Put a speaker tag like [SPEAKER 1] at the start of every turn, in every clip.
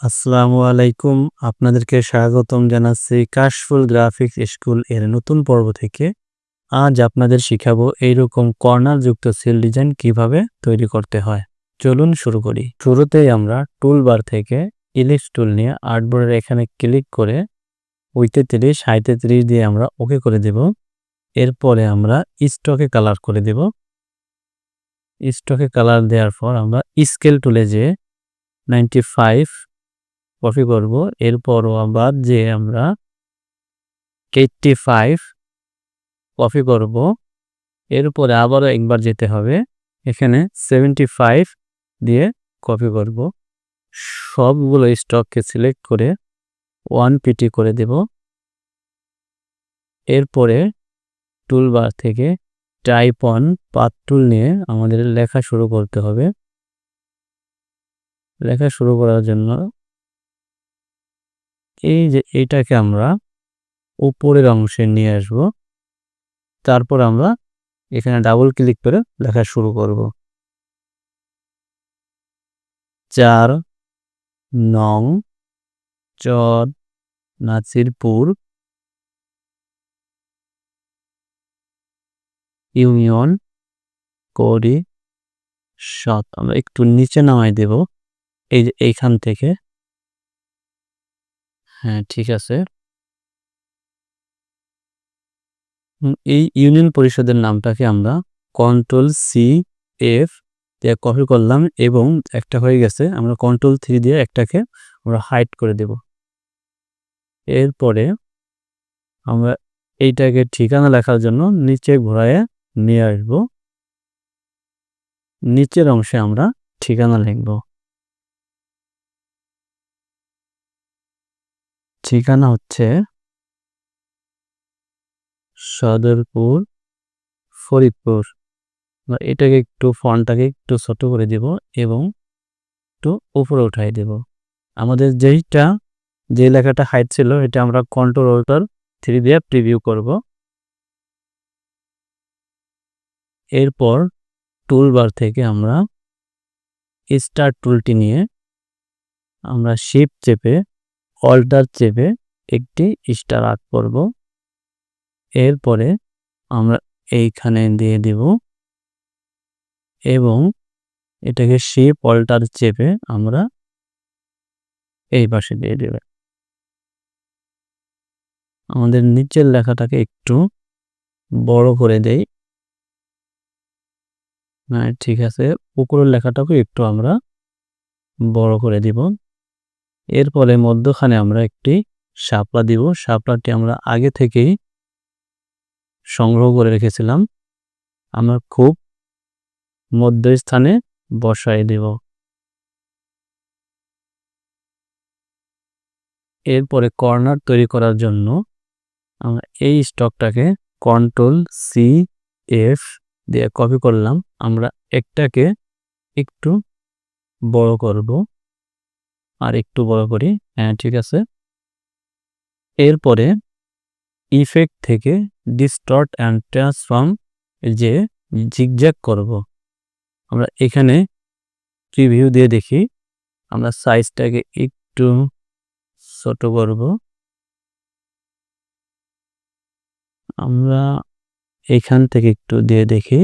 [SPEAKER 1] আসসালামু আলাইকুম। আপনাদেরকে স্বাগতম জানাচ্ছি কাশফুল গ্রাফিক্স স্কুলের নতুন পর্ব থেকে। আজ আপনাদের শিখাবো এইরকম কর্নার যুক্ত সেল ডিজাইন কীভাবে তৈরি করতে হয়। চলুন শুরু করি। শুরুতেই আমরা টুল বার থেকে ইলিশ টুল নিয়ে আর্টবোর্ডের এখানে ক্লিক করে উইতে তিরিশ হাইতে তিরিশ দিয়ে আমরা ওকে করে দেব। এরপরে আমরা স্টকে কালার করে দেব। স্টকে কালার দেওয়ার পর আমরা স্কেল টুলে যে নাইনটি ফাইভ কপি করব। এরপরও আবার যে আমরা এইটটি ফাইভ কপি করব। এরপরে আবারও একবার যেতে হবে। এখানে সেভেন্টি ফাইভ দিয়ে কপি করব। সবগুলো স্টককে সিলেক্ট করে ওয়ান পিটি করে দেব। এরপরে টুলবার থেকে টাইপ অন পাত টুল নিয়ে আমাদের লেখা শুরু করতে হবে। লেখা শুরু করার জন্য এই যে এইটাকে আমরা উপরের অংশে নিয়ে আসব। তারপর আমরা এখানে ডাবল ক্লিক করে লেখা শুরু করব। চার, নং, চর, নাসিরপুর, ইউনিয়ন, করি, সাত। আমরা একটু নিচে নামাই দেব। এই যে এইখান থেকে হ্যাঁ ঠিক আছে। এই ইউনিয়ন পরিষদের নামটাকে আমরা কন্ট্রোল সি এফ দিয়ে কপি করলাম এবং একটা হয়ে গেছে, আমরা কন্ট্রোল থ্রি দিয়ে একটাকে আমরা হাইড করে দেব। এরপরে আমরা এইটাকে ঠিকানা লেখার জন্য নিচে ঘোরায় নিয়ে আসব। নিচের অংশে আমরা ঠিকানা লিখব। ঠিকানা হচ্ছে সদরপুর, ফরিদপুর। এটাকে একটু ফন্টটাকে একটু ছোট করে দেব এবং একটু উপরে উঠাই দেব। আমাদের যেইটা, যে লেখাটা হাইট ছিল, এটা আমরা কন্ট্রোল ওল্টার থ্রি দিয়ে প্রিভিউ করব। এরপর টুলবার থেকে আমরা স্টার টুলটি নিয়ে আমরা শিপ চেপে অল্টার চেপে একটি স্টার আর্ট করব। এরপরে আমরা এইখানে দিয়ে দিব এবং এটাকে শিপ অল্টার চেপে আমরা এই পাশে দিয়ে দেবে। আমাদের নিচের লেখাটাকে একটু বড় করে দেই। হ্যাঁ ঠিক আছে, উপরের লেখাটাকে একটু আমরা বড় করে দিব। এরপরে মধ্যখানে আমরা একটি শাপলা দিব। শাপলাটি আমরা আগে থেকেই সংগ্রহ করে রেখেছিলাম। আমরা খুব মধ্যস্থানে বসাই দেব। এরপরে কর্নার তৈরি করার জন্য আমরা এই স্টকটাকে কন্ট্রোল সি, এফ দিয়ে কপি করলাম। আমরা একটাকে একটু বড় করব। আর একটু বড় করি। হ্যাঁ ঠিক আছে। এরপরে ইফেক্ট থেকে ডিস্টর্ট অ্যান্ড ট্রান্সফর্ম যে জিগজ্যাগ করব। আমরা এখানে প্রিভিউ দিয়ে দেখি। আমরা সাইজটাকে একটু ছোট করব। আমরা এখান থেকে একটু দিয়ে দেখি।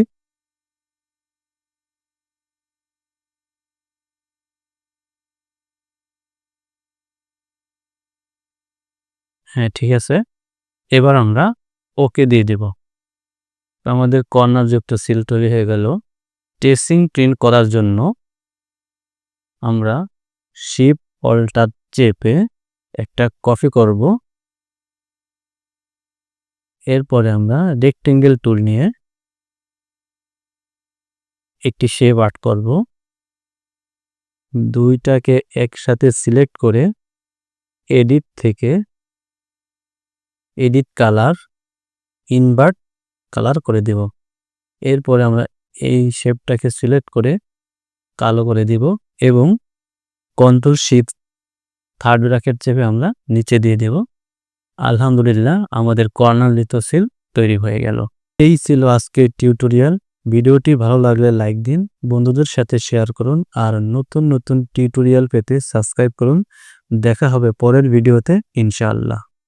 [SPEAKER 1] হ্যাঁ ঠিক আছে। এবার আমরা ওকে দিয়ে দেব। আমাদের কর্নার যুক্ত সিল তৈরি হয়ে গেল। টেসিং ক্লিন করার জন্য আমরা শিপ অল্টার চেপে একটা কপি করব। এরপরে আমরা রেক্টেঙ্গেল টুল নিয়ে একটি শেপ আর্ট করব। দুইটাকে একসাথে সিলেক্ট করে এডিট থেকে এডিট কালার, ইনভার্ট কালার করে দেব। এরপরে আমরা এই শেপটাকে সিলেক্ট করে কালো করে দিব এবং কন্ট্রোল শিপ থার্ড ব্র্যাকেট চেপে আমরা নিচে দিয়ে দেব। আলহামদুলিল্লাহ আমাদের কর্নার লিথোসিল তৈরি হয়ে গেল। এই ছিল আজকের টিউটোরিয়াল। ভিডিওটি ভালো লাগলে লাইক দিন, বন্ধুদের সাথে শেয়ার করুন আর নতুন নতুন টিউটোরিয়াল পেতে সাবস্ক্রাইব করুন। দেখা হবে পরের ভিডিওতে, ইনশাআল্লাহ।